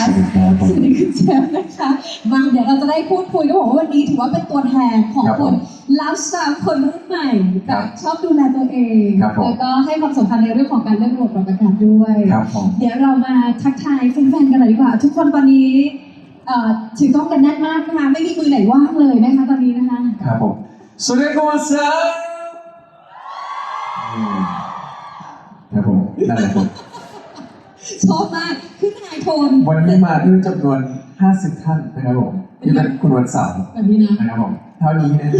สวัสดีครับสวัสดีคุณเจมส์นะคะมาเดี๋ยวเราจะได้พูดคุยต้องบอกว่าวันนี้ถือว่าเป็นตัวแทนของครับคผนมไลฟ์สไตล์คนรุ่นใหม่คแบรับบชอบดูแลตัวเองครับผม แล้วก็ให้ความสำคัญในเรื่องของการเลือกระบบปรับอากาศด้วย ครับผม เดี๋ยวเรามาทักทายแฟนๆกันหน่อยดีกว่า ทุกคนตอนนี้เอ่อถือกล้องกันแน่นมากนะคะไม่มีมือไหนว่างเลยนะคะตอนนี้นะคะครับผมสวัสดีครับวัสดีครับผมนั่นแหละผม ชอบมากขึ้นไฮโทนวันนี้มาด้วยจำนวน 50 ท่านนะครับผมที่เป็นคุณวันเสาร์แบบนี้นะนะครับผมเท่านี้นะ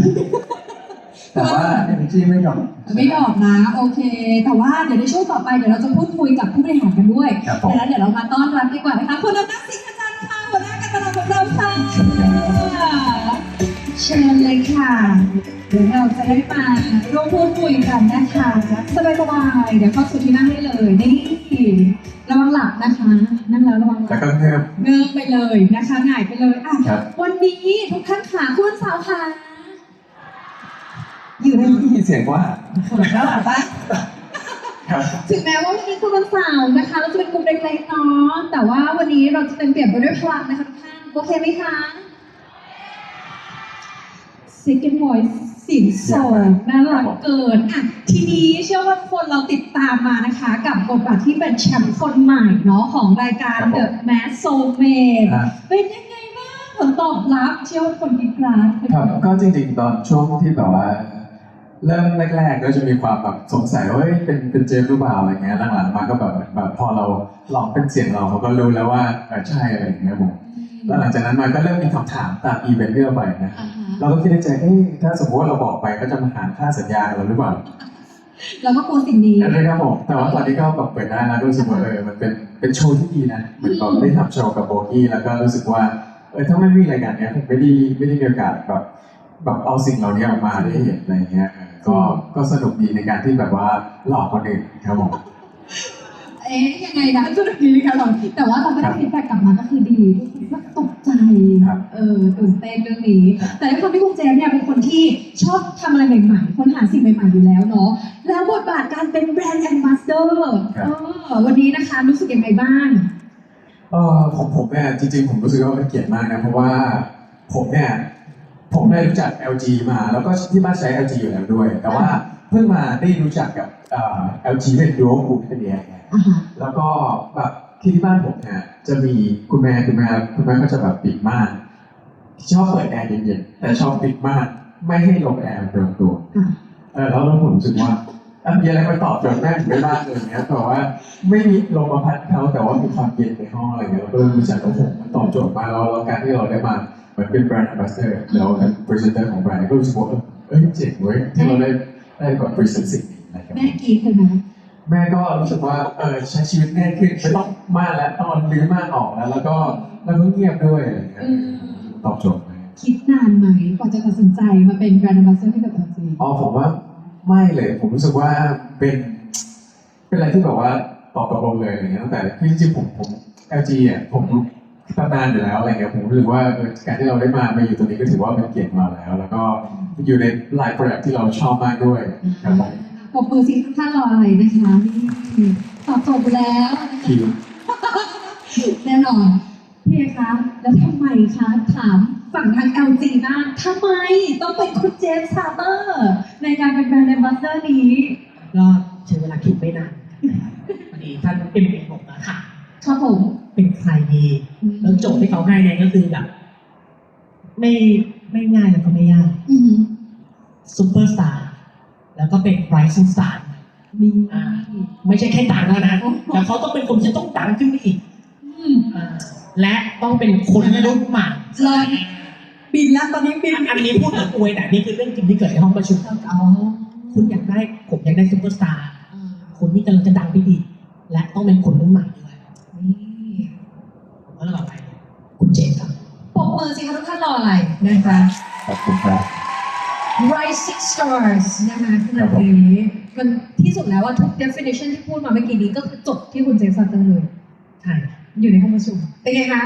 แต่ว่า energy ไม่ดรอปไม่ดอกนะ โอเค แต่ว่าเดี๋ยวในช่วงต่อไปเดี๋ยวเราจะพูดคุยกับผู้บริหารกันด้วยครับผมดังนั้นเดี๋ยวเรามาต้อนรับดีกว่านะคะคุณอำนาจสิงห์อาจารย์ค่ะหัวหน้าการตลาดของเราค่ะสวัสดีครับเชิญเลยค่ะ เดี๋ยวเราจะได้มาร่วมพูดคุยกันนะคะสบายๆเดี๋ยวเข้าสู่ที่นั่งได้เลยนี่ระวังหลับนะคะ นั่งแล้วระวังหแล้ลัวบก็เพิ่มเงิงไปเลยนะคะหงายไปเลยอะครับ วันนี้ทุกท่านขาคุณสาวขาอยู่ได้ยินเสียงว่าเขินแล้วเหรอปะ ครับถึงแม้ว่าวันนี้คือวันเสาร์นะคะ เราจะเป็นกลุ่มเล็กๆเนาะแต่ว่าวันนี้เราจะเต็มเปี่ยมไปด้วยพลังนะคะทุกท่านโอเคไหมคะ Second Voice เสียงสองน่ารักเกินอะทีนี้เชื่อว่าทุกคนเราติดตามมานะคะ กับบทบาทที่เป็นแชมป์คนใหม่เนาะของรายการ The Mask Soulmate อะ เป็นยังไงบ้างผลตอบรับเชื่อว่าคนกรีดกราดครับก็จริงๆ ตอนช่วงที่แบบว่า เริ่มแรกๆ ก็จะมีความแบบสงสัยว่าเฮ้ยเป็นเป็นเจมส์หรือเปล่าอะไรเงี้ยหลังๆมาก็แบบแบบพอเราลองเป็นเสียงเราเขาก็รู้แล้วว่าเออใช่อะไรอย่างเงี้ยผม แล้วหลังจากนั้นมาก็เริ่มมีคำถามตามอีเวนต์ที่เราไปนะอ่าฮะเราก็คิดในใจเอ้ยถ้าสมมติว่าเราบอกไปก็จะมาหารค่าสัญญาเราหรือเปล่า เราก็กลัวสิ่งนี้นะครับผมแต่ว่าตอนนี้ก็แบบเปิดได้นะรู้สึกว่าเออมันเป็นเป็นโชว์ที่ดีนะเหมือนแบบได้ทำโชว์กับโบกี้แล้วก็รู้สึกว่าเออถ้าไม่มีรายการเนี้ยผมไม่ได้ไม่ได้มีโอกาสแบบแบบเอาสิ่งเหล่านี้ออกมาได้เห็นอะไรเงี้ยเออก็ก็สนุกดีในการที่แบบว่าหลอกคนอื่นครับผม เอ๊ยยังไงนะจุดนี้ค่ะเราแต่ว่าเราก็ได้ฟีดแบ็กกลับมาก็คือดีทุกคนก็ตกใจครับ เออตื่นเต้นเรื่องนี้ แต่ด้วยความที่คุณเจมส์เนี่ยเป็นคนที่ชอบทำอะไรใหม่ๆค้นหาสิ่งใหม่ๆอยู่แล้วเนาะแล้วบทบาทการเป็นแบรนด์แอมบาสเดอร์วันนี้นะคะรู้สึกยังไงบ้าง เออของผมเนี่ยจริงๆ ผมรู้สึกว่าเป็นเกียรติมากนะ เพราะว่าผมเนี่ยผมได้รู้จัก LG มา แล้วก็ที่บ้านใช้ LG อยู่แล้วด้วย แต่ว่า เพิ่งมาได้รู้จักกับเอ่อ LG เป็น Dual Book เป็นเดียอ่าฮะแล้วก็แบบที่ที่บ้านผมเนี่ยจะมีคุณแม่คุณแม่คุณแม่ก็จะแบบปิดม่านชอบเปิดแอร์เย็นๆแต่ชอบปิดม่านไม่ให้ลมแอร์โดนตัวอะเออแล้วผมรู้สึกว่าอะมีอะไรมาตอบโจทย์แม่ถึงได้บ้างเลยเนี้ยแต่ว่าไม่มีลมมาพัดเขาแต่ว่ามีความเย็นในห้องอะไรเงี้ยเราก็เลยรู้จักว่าผมมันตอบโจทย์มาแล้วแล้วการที่เราได้มาเหมือนเป็นแบรนด์ a m b a s s a d o r แล้วเป็นพรีเซนเตอร์ของแบรนด์ก็รู้สึกว่าเอ้ยเจ๋งเว้ยที่เราได้ ได้แบบพรีเซนต์สิ่งนี้นะครับแม่กรีดเลยนะแม่ก็รู้สึกว่าเออใช้ชีวิตง่ายขึ้นไม่ต้องม่านแล้วต้องเอาลื้อม่านออกแล้ว แล้วก็แล้วก็เงียบด้วยอะไรเงี้ยตอบโจทย์ไหมคิดนานไหมกว่าจะตัดสินใจมาเป็นแบรนด์แอมบาสเดอร์ให้กับ LG อ๋อผมว่าไม่เลย ผมรู้สึกว่าเป็น เป็นอะไรที่แบบว่าตอบตกลงเลยอะไรเงี้ยตั้งแต่คือจริงๆผมผม LG อะผม ตำนานอยู่แล้วอะไรเงี้ยผมรู้สึกว่าเออการที่เราได้มามาอยู่ตรงนี้ก็ถือว่าเป็นเกียรติมาแล้ว แล้วก็อยู่ในหลายโปรดักที่เราชอบมากด้วยครับผมปรบมือสิทุกท่านรออะไรนะคะนี่ตอบโจทย์ไปแล้วนะคะคิวแน่นอนพี่เอคะแล้วทำไมคะถามฝั่งทาง LG บ้างทำไมต้องเป็นคุณเจมส์ซาเตอร์ ในการเป็นแบรนด์แอมบาสเดอร์นี้ ก็ใช้เวลาคิดไม่นานพอดีท่านเอ็มเอ็มบอกแล้วค่ะ ครับผม เป็นใครดีแล้วโจทย์ที่เขาให้เนี่ยก็คือแบบ ไม่ไม่ง่ายแล้วก็ไม่ยากอืมซูเปอร์สตาร์แล้วก็เป็นไรซิ่งสตาร์มีอ่าไม่ใช่แค่ดังแล้วนะแต่เขาต้องเป็นคนที่ต้องดังขึ้นไปอีกอืมอ่าและต้องเป็นคนรุ่นใหม่รอบินแล้วตอนนี้บินอันนี้พูดเหมือนอวยแต่นี่คือเรื่องจริงที่เกิดในห้องประชุมอ๋อคุณอยากได้ผมอยากได้ซูเปอร์สตาร์คนที่กำลังจะดังไปอีกและต้องเป็นคนรุ่นใหม่ด้วย นี่ ผมก็เลยบอกไปคุณเจนครับ ปร บมือสิคะทุกท่านรออะไรนะคะ ขอบคุณครับ Rising Stars นะคะขนาดนี้มันที่สุดแล้วว่าทุก definition ที่พูดมาเมื่อกี้นี้ก็คือจบที่คุณเจมส์ซัตเตอร์เลยใช่อยู่ในห้องประชุมเป็นไงคะ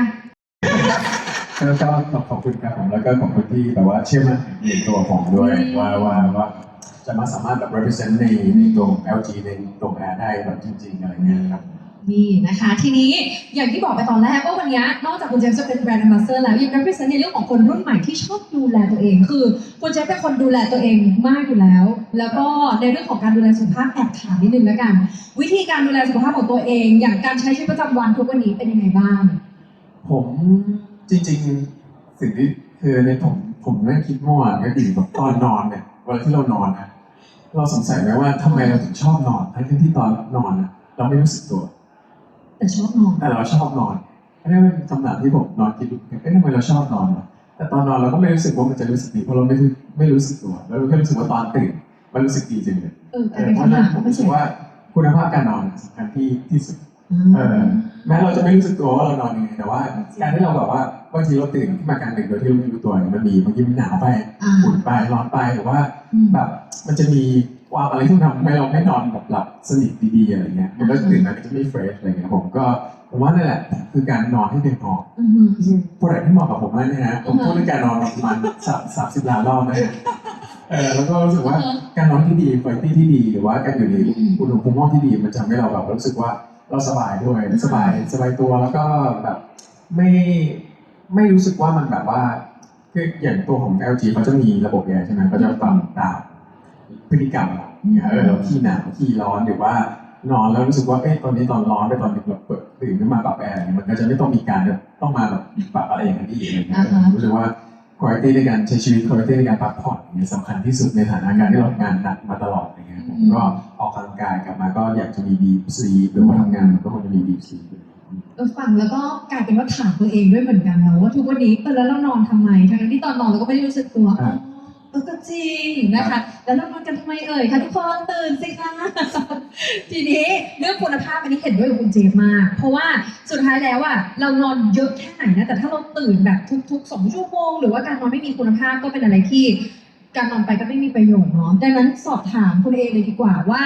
แล้วก็ขอบคุณครับผมแล้วก็ขอบคุณที่แบบว่าเชื่อมั่นในตัวผมด้วยอืมว่าว่าว่าจะมาสามารถแบบ represent ในในตัว LG ในตัวแอร์ได้แบบจริงๆอะไรเงี้ยครับ นี่นะคะ ทีนี้อย่างที่บอกไปตอนแรกว่าวันนี้นอกจากคุณเจมส์จะเป็นแบรนด์ a m b a s s a d o r แล้วยัง represent ในเรื่องของคนรุ่นใหม่ที่ชอบดูแลตัวเอง คือคุณเจมส์เป็นคนดูแลตัวเองมากอยู่แล้ว แล้วก็ในเรื่องของการดูแลสุขภาพแอบถามนิดนึงแล้วกัน วิธีการดูแลสุขภาพของตัวเอง อย่างการใช้ชีวิตประจำวันทุกวันนี้เป็นยังไงบ้าง ผมจริงๆสิ่งที่คือในผมผมนั่งคิดเมื่อวานก็คือแบบตอนนอนเนี่ยเวลาที่เรานอนนะเราสงสัยไหมว่าทำไมเราถึงชอบนอนทั้งที่ตอนนอนนะเราไม่รู้สึกตัว แต่ชอบนอนแต่เราชอบนอนอันนี้เป็นคำถามที่ผมนอนคิดดูเอ๊ะทำไมเราชอบนอนวะแต่ตอนนอนเราก็ไม่รู้สึกว่ามันจะรู้สึกดีเพราะเราไม่รู้ไม่รู้สึกตัวเราแค่รู้สึกว่าตอนตื่นมันรู้สึกดีจริงเลยเออกเอลายอเป็นเพราะคำฉะนั้ถานมผมไม่รู้สึใช่กว่าคุณภาพการนอนสำคัญที่ที่สุดเออแม้เราจะไม่รู้สึกตัวว่าเรานอนยังไงแต่ว่า การที่เราแบบว่าบางทีเราตื่นขึ้นมากลางดึกโดยที่เราไม่รู้ตัวเนี่ยมันมีบางทีมันหนาวไปอ่าอุ่นไปร้อนไปหรือว่าอืมแบบมันจะมี ความอะไรที่ทำให้เราไม่นอนแบบหลับสนิทดีๆอะไรเงี้ยมันก็ตื่นมาก็จะไม่เฟรชอะไรเงี้ยผมก็ผมว่านั่นแหละคือการนอนให้เพียงพออือฮึจริงๆโปรดักที่เหมาะกับผมมากเนี่ยนะผมพูดเรื่องการนอนประมาณสามสามสิบล้านรอบนะเออแล้วก็รู้สึกว่าการนอนที่ดีคุณภาพที่ดี หรือว่าการอยู่ในอุณหภูมิห้องที่ดี มันจะทำให้เราแบบรู้สึกว่าเราสบายด้วยสบายสบายตัวแล้วก็แบบไม่ไม่รู้สึกว่ามันแบบว่าคืออย่างตัวของ LG เขาจะมีระบบแอร์ใช่ไหมเขาจะปรับตาม พฤติกรรมเราเนี่ยเออเราขี้หนาวขี้ร้อนหรือว่านอนแล้วรู้สึกว่าเอ้ตอนนี้ตอนร้อนไปตอนดึกเราเปิดตื่นขึ้นมาปรับแอร์เนี่ยมันก็จะไม่ต้องมีการแบบต้องมาแบบปรับอะไรอย่างนั้นอีกอะไรเงี้ยอ่าฮะรู้สึกว่าคุณภาพในการใช้ชีวิตคุณภาพในการพักผ่อนเนี่ยสำคัญที่สุดในฐานะการที่เราทำงานหนักมาตลอดอะไรเงี้ยผมก็ออกกำลังกายกลับมาก็อยากจะมีดีซีหรือว่าทำงานมันก็ควรจะมีดีซีเออฟังแล้วก็กลายเป็นว่าถามตัวเองด้วยเหมือนกันนะว่าทุกวันนี้เออแล้วเรานอนทำไมทั้งที่ตอนนอนเราก็ไม่ได้รู้สึกตัว อ่าเออก็จริงนะคะ แล้วเรานอนกันทำไมเอ่ยคะทุกคนตื่นสิคะ ทีนี้เรื่องคุณภาพอันนี้เห็นด้วยกับคุณเจมมาก เพราะว่าสุดท้ายแล้วอะเรานอนเยอะแค่ไหนนะ แต่ถ้าเราตื่นแบบทุกๆสองชั่วโมงหรือว่าการนอนไม่มีคุณภาพก็เป็นอะไรที่การนอนไปก็ไม่มีประโยชน์เนาะ ดังนั้นสอบถามคุณเอเลยดีกว่าว่า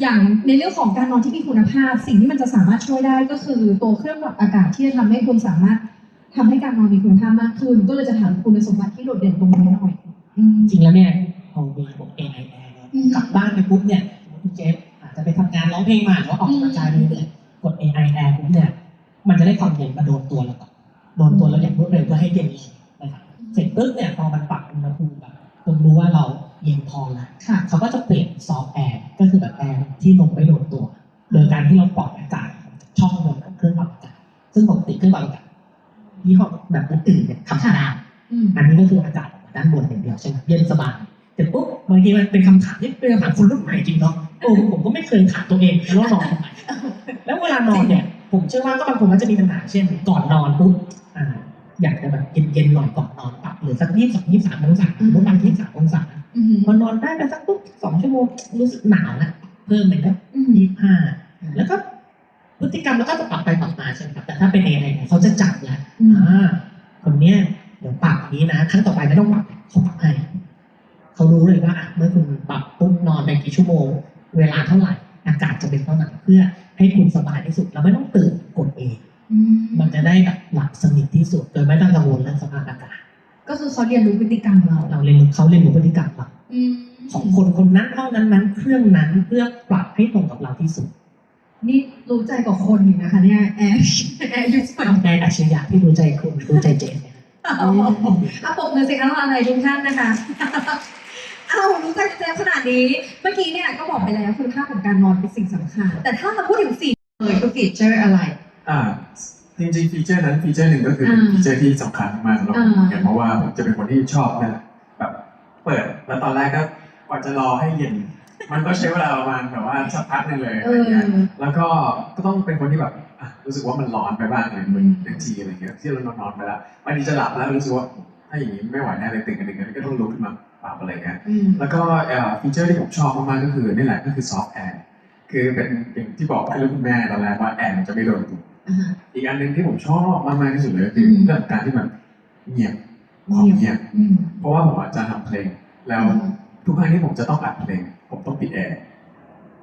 อย่างในเรื่องของการนอนที่มีคุณภาพ สิ่งที่มันจะสามารถช่วยได้ก็คือตัวเครื่องปรับอากาศที่จะทำให้คุณสามารถทำให้การนอนมีคุณภาพมากขึ้น ก็เลยจะถามคุณสมบัติที่โดดเด่นตรงนี้หน่อยอืม จริงแล้วเนี่ยเรามีระบบ AI Air เนี่ยอืมกลับบ้านไปปุ๊บเนี่ยคุณเจฟอาจจะไปทำงานร้องเพลงมาหรือว่าออกกำลังกายไปเรื่ยกด AI Air ปุ๊บเนี่ย มันจะได้ความเย็นมาโดนตัวเราก่อนโดนตัวเราอย่างรวดเร็วเพื่อให้เย็นลงนะครับเสร็จปุ๊บเนี่ยพอมันปรับอุณหภูมิแบบจนรู้ว่าเราเย็นพอแล้วค่ะเขาก็จะเปลี่ยนซอฟต์แอร์ก็คือแบบแอร์ที่ลงไม่โดนตัว โดยการที่เราปล่อยอากาศช่องลมของเครื่องปรับอากาศซึ่งปกติเครื่องปรับอากาศยี่ห้อแบบอื่นๆเนี่ยทำขนาดอืมอันนี้ก็คืออากาศ ด้านบนอย่างเดียวใช่ไหมเย็นสบายแต่ปุ๊บบางทีมันเป็นคำถามที่เป็นคำถามคนรุ่นใหม่จริงเนาะโอ้ผมก็ไม่เคยถามตัวเองแล้วว่านอนทำไมแล้วเวลานอนเนี่ย ผมเชื่อว่าก็บางคนก็จะมีปัญหาเช่น ก่อนนอนปุ๊บอ่าอยากจะแบบเย็นๆหน่อยก่อนนอนปรับเหรือสักยี่สิบยี่สิบสามองศาหรือบางทีสามองศาอืมพอนอนได้ไปสักปุ๊บสองชั่วโมงรู้สึกหนาวแล้วเพิ่มไปก็อืมยี่ห้าแล้วก็พฤติกรรมแล้วก็จะปรับไปปรับมาใช่ไหมครับแต่ถ้าเป็นเอไอเนี่ยเขาจะจับแล้วอืมอ่าคนเนี้ย เดี๋ยวปรับอย่างนี้นะครั้งต่อไปไม่ต้องปรับเขาปรับให้เขารู้เลยว่าอะเมื่อคุณปรับปุ๊บนอนไปกี่ชั่วโมง เวลาเท่าไหร่ อากาศจะเป็นเท่าไหร่เพื่อให้คุณสบายที่สุดแล้วไม่ต้องตื่นกดเองอืมมันจะได้แบบหลับสนิทที่สุด โดยไม่ต้องกังวลเรื่องสภาพอากาศก็คือเขาเรียนรู้พฤติกรรมเรา เราเรียนรู้เขาเรียนรู้พฤติกรรมเราอืมของคนคนนั้นเท่านั้นนั้น เครื่องนั้นเพื่อปรับให้ตรงกับเราที่สุด นี่รู้ใจกว่าคนอยู่นะคะเนี่ยแอร์แอร์ยุสมันในอัจฉริยะที่รู้ใจคุณรู้ใจเจน เนี่ยเอาเอาปกมือสิคะรออะไรทุกท่านนะคะ เอารู้ใจเจมขนาดนี้ เมื่อกี้เนี่ยก็บอกไปแล้วคุณค่าของการนอนเป็นสิ่งสำคัญ แต่ถ้าเราพูดถึงฟีเจอร์คือฟีเจอร์อะไร อ่าจริงๆฟีเจอร์นั้นฟีเจอร์หนึ่งก็คือเป็นอ่าฟีเจอร์ที่สำคัญมากสำหรับผมอ่าเหมือนกันเพราะว่าผมจะเป็นคนที่ชอบนะแบบเปิดแล้วตอนแรกก็กว่าจะรอให้เย็น มันก็ใช้เวลาประมาณแบบว่าสักพักหนึงเลยเออะไรอเงี้ยแล้วก็ก็ต้องเป็นคนที่แบบอะ รู้สึกว่ามันร้อนไปบ้างเลยเหมือนบางทีอะไรเงี้ยที่เรานอนๆไปแล้ววันนี้จะหลับแล้วรู้สึกว่าถ้าอย่างนี้ไม่ไหวแน่เลยตื่นกันดึกกันก็ต้องลุกขึ้นมาปรับอะไรเงี้ยอืมแล้วก็เอ่อฟีเจอร์ที่ผมชอบมากๆก็คือนี่แหละก็คือซอฟต์แอร์คือเป็นอย่างที่บอกให้ลูกคุณแม่ตอนแรกว่าแอร์มันจะไม่โดนตัวอ่าฮะอีกอันหนึ่งที่ผมชอบมากๆที่สุดเลยคืออืมเรื่องของการที่มันเงียบความเงียบอืมเพราะว่าผมอาจจะทำเพลง แล้วทุกครั้งที่ผมจะต้องอัดเพลง ผมต้องปิดแอร์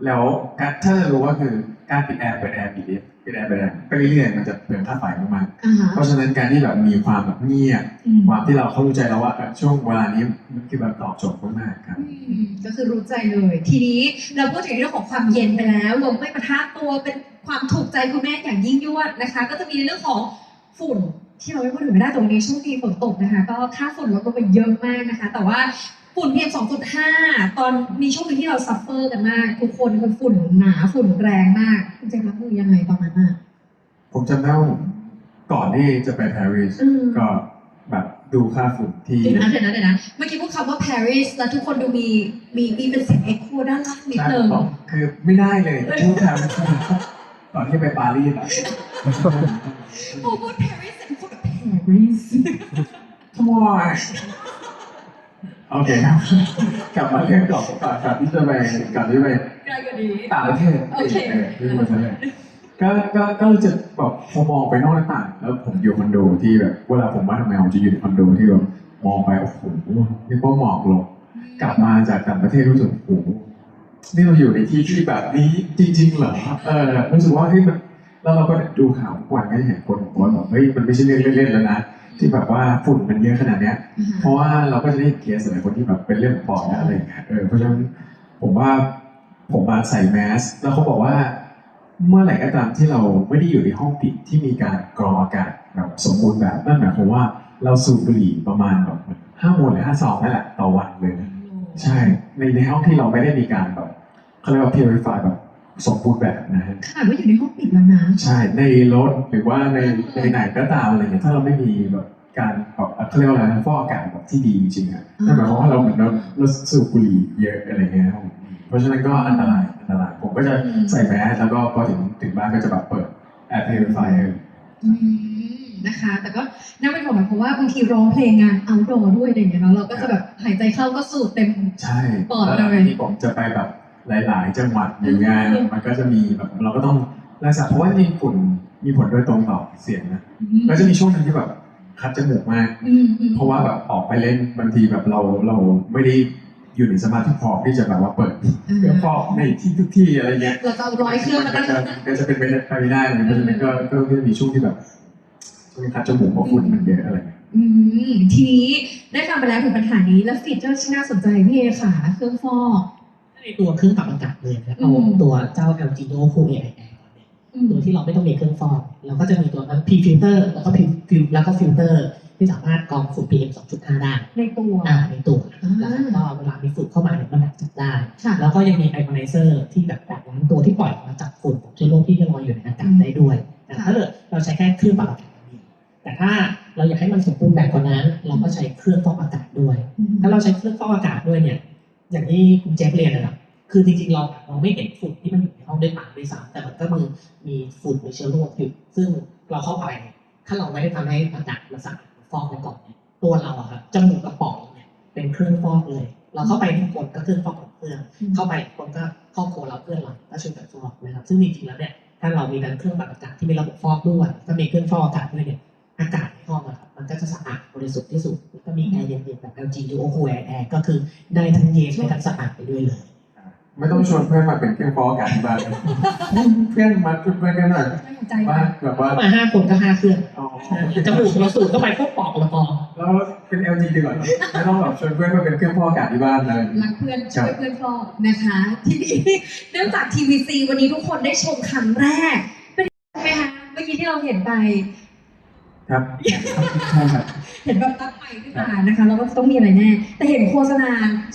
แล้วการถ้าจะรู้ว่าคือการปิดแอร์เปิดแอร์ปิดแอ ร์ปิดแอร์เปิดแอร์ไปเรื่อยๆมันจะเปลืองค่าไฟมากอ่าฮะๆเพราะฉะนั้นการที่แบบมีความแบบเงียบอืมความที่เราเข้าใจแล้วว่าเออช่วงเวลานี้มันคือแบบตอบโจทย์มากๆครับ อืมก็คือรู้ใจเลย ทีนี้เราพูดถึงเรื่องของความเย็นไปแล้วลมไม่ปะทะตัวเป็นความถูกใจคุณแม่อย่างยิ่งยวดนะคะ ก็จะมีในเรื่องของฝุ่นที่เราไม่พูดถึงไม่ได้แต่วันนี้ช่วงดีฝนตกนะคะ ก็ค่าฝุ่นลดลงไปเยอะมากนะคะ แต่ว่า ฝุ่น PM 2.5 ตอนมีช่วงหนึงที่เราซัฟเฟอร์กันมาก ทุกคนคือฝุ่นหนาฝุ่นแรงมากคุณเจมส์รับมือยังไงตอนนั้นอะ ผมจำได้ว่าก่อนที่จะไปปารีสอืม ก็แบบดูค่าฝุ่นที่ เดี๋ยวนะเดี๋ยวนะเดี๋ยวนะเมื่อกี้พูดคำว่า Paris แล้วทุกคนดูมีมีมีเป็นเสียงเอ็กโคด้านล่างนิดใช่นึงต้องคือไม่ได้เลยพูดแทนก่อนที่ไปปารีสอะ พอพูด Paris เสร็จทุกคนแบบ Paris ขโมย โอเคครับ กลับมาเรื่องก่อนก่อนก่อนที่จะไปก่อนที่ไปไกลกว่านี้ ต่างประเทศโอเคเออที่มาทะเลก็ก็ก็จะแบบพอมองไปนอกหน้าต่างแล้วผมอยู่คอนโดที่แบบเวลาผมมาทำงานผมจะอยู่ในคอนโดที่แบบมองไปโอ้โหนี่ก็หมอกลงกลับมาจากต่างประเทศรู้สึกโอ้โหนี่เราอยู่ในที่ที่แบบนี้จริง ๆ เหรอเออรู้สึกว่าเฮ้ยมันแล้วเราก็ดูข่าวทุกวันก็จะเห็นคนบอกว่าแบบเฮ้ยมันไม่ใช่เรื่องเล่นๆแล้วนะ ที่แบบว่าฝุ่นมันเยอะขนาดเนี้ย เพราะว่าเราก็จะได้เคสหลายคนที่แบบเป็นเรื่องปอดและอะไรอย่างเงี้ยเออเพราะฉะนั้นผมว่าผมมาใส่แมสแล้วเขาบอกว่า เมื่อไหร่ก็ตามที่เราไม่ได้อยู่ในห้องปิดที่มีการกรองอากาศแบบสมบูรณ์แบบนั่นหมายความว่าเราสูบบุหรี่ประมาณแบบห้ามวนหรือห้าซองนั่นแหละต่อวันเลยนะใช่ในในห้องที่เราไม่ได้มีการแบบเขาเรียกว่า purify แบบ สมบูรณ์แบบนะฮะขนาดว่าอยู่ในห้องปิดแล้วนะ ใช่ในรถหรือว่าในในไหนก็ตามอะไรเงี้ยถ้าเราไม่มีแบบการแบบเขาเรียกว่าอะไรนะฟอกอากาศแบบที่ดีจริงๆอะนั่นหมายความว่าเราเหมือนเราเราสูบบุหรี่เยอะอะไรเงี้ยครับผมเพราะฉะนั้นก็อันตรายอันตรายผมก็จะใส่แมสแล้วก็พอถึงถึงบ้านก็จะแบบเปิด air purifier อืมนะคะ แต่ก็น่าเป็นห่วงนะเพราะว่าบางทีร้องเพลงงาน outdoor ด้วยอะไรอย่างเงี้ยเนาะเราก็จะแบบหายใจเข้าก็สูดเต็ม ใช่ปอดเลย แล้วที่ผมจะไปแบบ หลาย ๆ จังหวัดอย่างเงี้ยมันก็จะมีแบบเราก็ต้องรักษาเพราะว่าจริงๆฝุ่นมีผลโดยตรงต่อเสียงนะก็จะมีช่วงหนึงที่แบบคัดจมูกมากอืมอืมเพราะว่าแบบออกไปเล่นบางทีแบบเราเราไม่ได้อยู่ในสมาธิพอที่จะแบบว่าเปิดเครื่องฟอกในที่ทุกที่อะไรเงี้ยเราจะเอาร้อยเครื่องมัมานก็ตั้งจะก็จะเป็นไปได้ไปไม่ได้เลยเพราะฉะนั้นก็ก็ก็จะมีช่วงที่แบบช่วงคัดจมูกเพราะฝุ่นมันเยอะอะไรเงี้ยอืมทีนี้ได้ฟังไปแล้วถึงปัญหานี้แล้วฟีเจอร์ที่น่าสนใจพี่เอค่ะ เครื่องฟอก ในตัวเครื่องปรับอากาศเลยนะเอาอืม ตัวเจ้า LG Duo Cool AI Air ก่อนเนี่ยอืมโดยที่เราไม่ต้องมีเครื่องฟอกเราก็จะมีตัวนั้น P filter แล้วก็ P fil แล้วก็ฟิลเตอร์ที่สามารถกรองฝุ่น PM 2.5 ได้ในตัวอ่าในตัวอ่าแล้วก็เวลามีฝุ่นเข้ามาเนี่ยมันดักจับได้ ค่ะ แล้วก็ยังมีไอคอนไนเซอร์ที่แบบดักล้างตัวที่ปล่อยออกมาจับฝุ่นของเชื้อโรคที่ลอยอยู่ในอากาศได้ด้วยแต่ถ้าเกิดเราใช้แค่เครื่องปรับอากาศอย่างเดียวแต่ถ้าเราอยากให้มันสมบูรณ์แบบกว่านั้น เราก็ใช้เครื่องฟอกอากาศด้วย ถ้าเราใช้เครื่องฟอกอากาศด้วยเนี่ย อย่างที่คุณเจฟเรียนนะครับคือจริงๆเราเราไม่เห็นฝุ่นที่มันอยู่ในห้องด้วยตาด้วยซ้ำแต่มันก็มีมีฝุ่นมีเชื้อโรคอยู่ซึ่งเราเข้าไปเนี่ยถ้าเราไม่ได้ทำให้อากาศมันสะอาดฟอกไว้ก่อนเนี่ยตัวเราอะครับจมูกกระป๋องเนี่ยเป็นเครื่องฟอกเลย เราเข้าไปทุกคนก็เครื่องฟอกของเครื่อง เข้าไปคนก็ครอบครัวเราเพื่อนเราก็ช่วยกันฟอกนะครับซึ่งจริงๆแล้วเนี่ยถ้าเรามีทั้งเครื่องปรับอากาศที่มีระบบฟอกด้วยก็มีเครื่องฟอกอากาศด้วยเนี่ยอากาศในห้องอะครับมันก็จะสะอาดบริสุทธิ์ที่สุดแล้ว ก็มีแอร์เย็นๆแบบ LG Duo Cool Air Air ก็คือได้ทั้งเย็นได้ทั้งสะอาดไปด้วยเลย ไม่ต้องชวนเพื่อนมาเป็นเครื่องฟอกอากาศที่บ้านเลยเพื่อนมาชวนเพื่อนกันหน่อยไม่หัวใจว่าว่าแบบว่าเข้ามาห้าคนก็ห้าเครื่องอ๋อจมูกเราสูดเข้าไปพวกปอกละปอแล้วเป็น LG ดีกว่าไม่ต้องแบบชวนเพื่อนมาเป็นเครื่องฟอกอากาศที่บ้านเลย รักเพื่อนช่วยเพื่อนฟอกนะคะ ทีนี้เนื่องจาก TVC วันนี้ทุกคนได้ชมครั้งแรก เป็นยังไงคะเมื่อกี้ที่เราเห็นไปครับใช่ครับ เห็นแบบตั้งไปขึ้นมานะคะแล้วก็ต้องมีอะไรแน่ แต่เห็นโฆษณา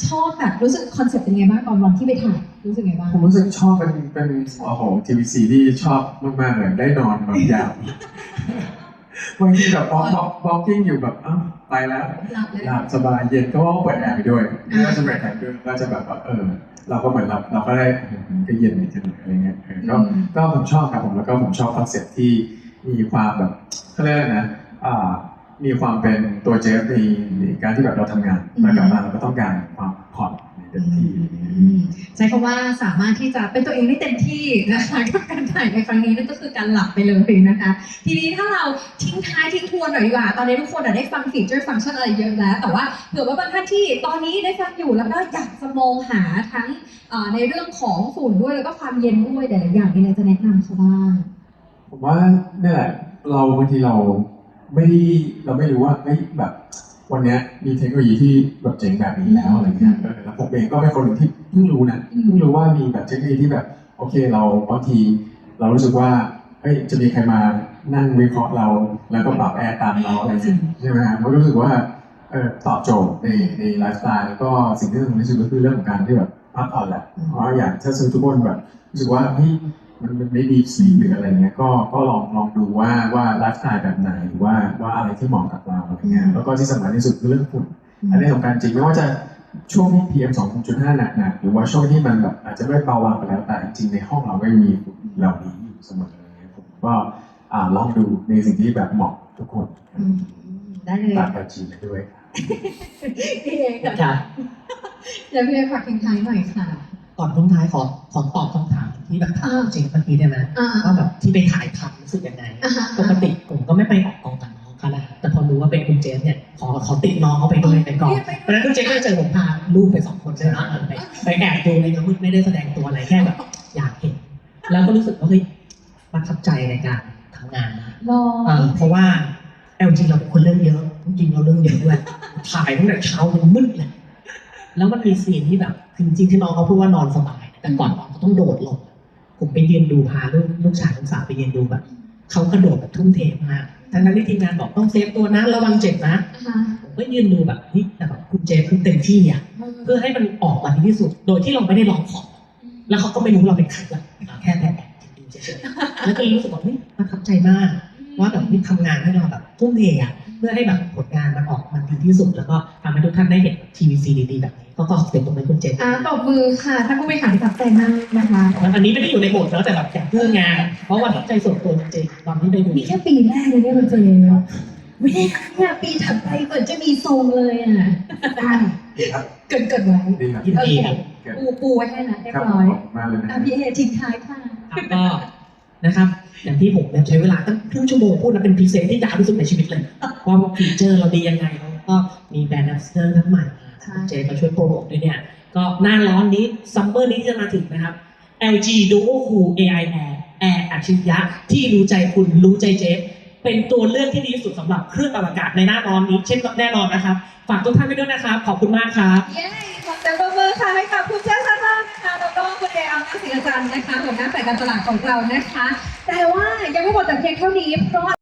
ชอบแบบรู้สึกคอนเซ็ปต์เป็นไงบ้างตอนวันที่ไปถ่ายรู้สึกไงบ้างผมรู้สึกชอบเป็นเป็นโอ้โหทีวีซีที่ชอบมากๆเลยได้นอนแบบยาวบางทีแบบบล็อกบล็อกบล็อกกิ้งอยู่แบบอ้าวไปแล้วหลับเลยหลับสบายเย็นก็ว่าเปิดแอร์ไปด้วยก็จะเปิดแอร์ด้วยก็จะแบบว่าเออ เราก็เหมือนเราเราก็ได้เออก็เย็นในจังอะไรเงี้ยเออก็ก็ผมชอบครับผมแล้วก็ผมชอบคอนเซ็ปต์ที่มีความแบบเขาเรียกอะไรนะอ่า มีความเป็นตัวเจฟในในการที่แบบเราทำงานแล้วกลับมาเราก็ต้องการความผ่อนในเต็มที่อะไรเงี้ย อืมใช้คำว่าสามารถที่จะเป็นตัวเองได้เต็มที่นะคะกับการถ่ายในครั้งนี้นั่นก็คือการหลับไปเลยนะคะ ทีนี้ถ้าเราทิ้งท้ายทิ้งทวนหน่อยดีกว่า ตอนนี้ทุกคนอะได้ฟังฟีเจอร์ฟังก์ชันอะไรเยอะแล้ว แต่ว่าเผื่อว่าบางท่านที่ตอนนี้ได้ฟังอยู่แล้วก็อยากจะมองหาทั้งเอ่อในเรื่องของฝุ่นด้วยแล้วก็ความเย็นด้วยแต่ละอย่างมีอะไรจะแนะนำเขาบ้าง ผมว่าเนี่ยแหละเราบางทีเรา ไม่ได้เราไม่รู้ว่าเฮ้ยแบบ วันเนี้ยมีเทคโนโลยีที่แบบเจ๋งแบบนี้แล้วอะไรเงี้ยเออแล้วผมเองก็เป็นคนหนึ่งที่เพิ่งรู้นะอืมเพิ่งรู้ว่ามีแบบเทคโนโลยีที่แบบ โอเคเราบางที เรารู้สึกว่าเฮ้ยจะมีใครมานั่งวิเคราะห์เรา แล้วก็ปรับแอร์ตามเราอะไรเงี้ยใช่ไหมครับมันก็รู้สึกว่าเออตอบโจทย์ในในไลฟ์สไตล์แล้วก็สิ่งที่สำคัญที่สุดก็คือเรื่องของการที่แบบพักผ่อนแหละเพราะว่าอย่างถ้าสมมติทุกคนแบบรู้สึกว่าเฮ้ย มันมันไม่ดีสีหรืออะไรเงี้ยก็ก็ลองลองดูว่าว่าไลฟ์สไตล์แบบไหนหรือว่าว่าอะไรที่เหมาะกับเราอะไรเงี้ยแล้วก็ที่สำคัญที่สุดคือเรื่องฝุ่นอันนี้สำคัญจริงไม่ว่าจะช่วงที่ PM 2.5 หนักๆหรือว่าช่วงที่มันแบบอาจจะไม่เบาบางไปแล้วแต่จริงๆในห้องเราก็ยังมีฝุ่นเหล่านี้อยู่เสมออะไรเงี้ยผมก็อ่าลองดูในสิ่งที่แบบเหมาะทุกคนอืมได้เลยตามแบบจีนไปด้วยครับพี่เอค่ะครับเดี๋ยวพี่เอฝากทิ้งท้ายหน่อยค่ะ ก่อนท้งท้ายขอขอตอบคำถามที่แบบถามจริงเมื่อกี้ได้ไหมอ่า ว่าแบบที่ไปถ่ายทำรู้สึกยังไง อ่าฮะปกติผมก็ไม่ไปออกกองกับน้องเขานะแต่พอรู้ว่าเป็นคุณเจฟเนี่ยขอขอติดน้องเขาไปด้วยในกองเพราะฉะนั้นคุณเจฟก็จะเจอผมพาลูกไปสองคนใช่ไหมเออไปไปแอบดูในน้ำมืดไม่ได้แสดงตัวอะไรแค่แบบอยากเห็น แล้วก็รู้สึกว่าเฮ้ยประทับใจในการทำงานนะ รอเออเพราะว่า LG เราเป็นคนเรื่องเยอะจริงๆเราเรื่องเยอะด้วยถ่ายตั้งแต่เช้าจนมืดเลย แล้วมันมีซีนที่แบบคือจริงๆที่น้องเขาพูดว่านอนสบาย แต่ก่อนนอนเขาต้องโดดลง ผมไปยืนดูพาลูกลูกชายลูกสาวไปยืนดูแบบเขากระโดดแบบทุ่มเทมากทั้งนั้นที่ทีมงานบอกต้องเซฟตัวนะระวังเจ็บนะอ่าฮะผมก็ยืนดูแบบเฮ้ยแต่แบบคุณเจฟคือเต็มที่อะเพื่อให้มันออกมาดีที่สุด โดยที่เราไม่ได้ร้องขอแล้วเขาก็ไม่รู้เราเป็นใครหรอกแค่แต่แอบดูเฉยๆแล้วก็เลยรู้สึกว่าเฮ้ยประทับใจมาก ว่าแบบนี่ทำงานให้เราแบบทุ่มเทอะ เพื่อให้แบบผลงานมันออกมาดีที่สุด แล้วก็ทำให้ทุกท่านได้เห็นทีวีซีดีๆแบบนี้ก็ก็เสียงตรงนี้คุณเจฟอ่าตบมือค่ะท่านผู้บริหารประทับใจมากนะคะอันนี้ไม่ได้อยู่ในบทแล้วแต่แบบอยากเพื่องาน เพราะว่าทับใจส่วนตัวจริงๆตอนที่ได้ดูมีแค่ปีแรกเลยเนี่ยคุณเจไม่ได้เนี่ยปีถัดไปเหมือนจะมีทรงเลยอะอะครับเกินเกินไว้ดีครับยินดีครับปูปูไว้ให้แล้วเรียครับบร้อยขอบคุณมากเลยนะอะพี่เอทิ้งท้ายค่ะครับก็ นะครับอย่างที่ผมเนี่ยใช้เวลาตั้งครึ่งชั่วโมงพูดนะเป็นพรีเซนต์ที่ยาวที่สุดในชีวิตเลยว่าฟีเจอร์เราดียังไงแล้วก็มีแบรนด์แอมสเตอร์ทั้งใหม่มาคุณเจมาช่วยโปรโมทด้วยเนี่ยก็หน้าร้อนนี้ซัมเมอร์นี้ที่จะมาถึงนะครับ LG Duo Cool AI Air Air อัจฉริยะที่รู้ใจคุณรู้ใจเจฟเป็นตัวเลือกที่ดีที่สุดสำหรับเครื่องปรับอากาศในหน้าร้อนนี้เช่นแน่นอนนะครับ ฝากทุกท่านไว้ด้วยนะครับ ขอบคุณมากครับเย้ขอเสียงปรบมือค่ะให้กับคุณเจ้าซาซ่านะคะแล้วก็ คุณเออัลนาสิงห์จันทร์นะคะหัวหน้าฝ่ายการตลาดของเรานะคะ แต่ว่ายังไม่หมดแต่เพียงเท่านี้เพราะ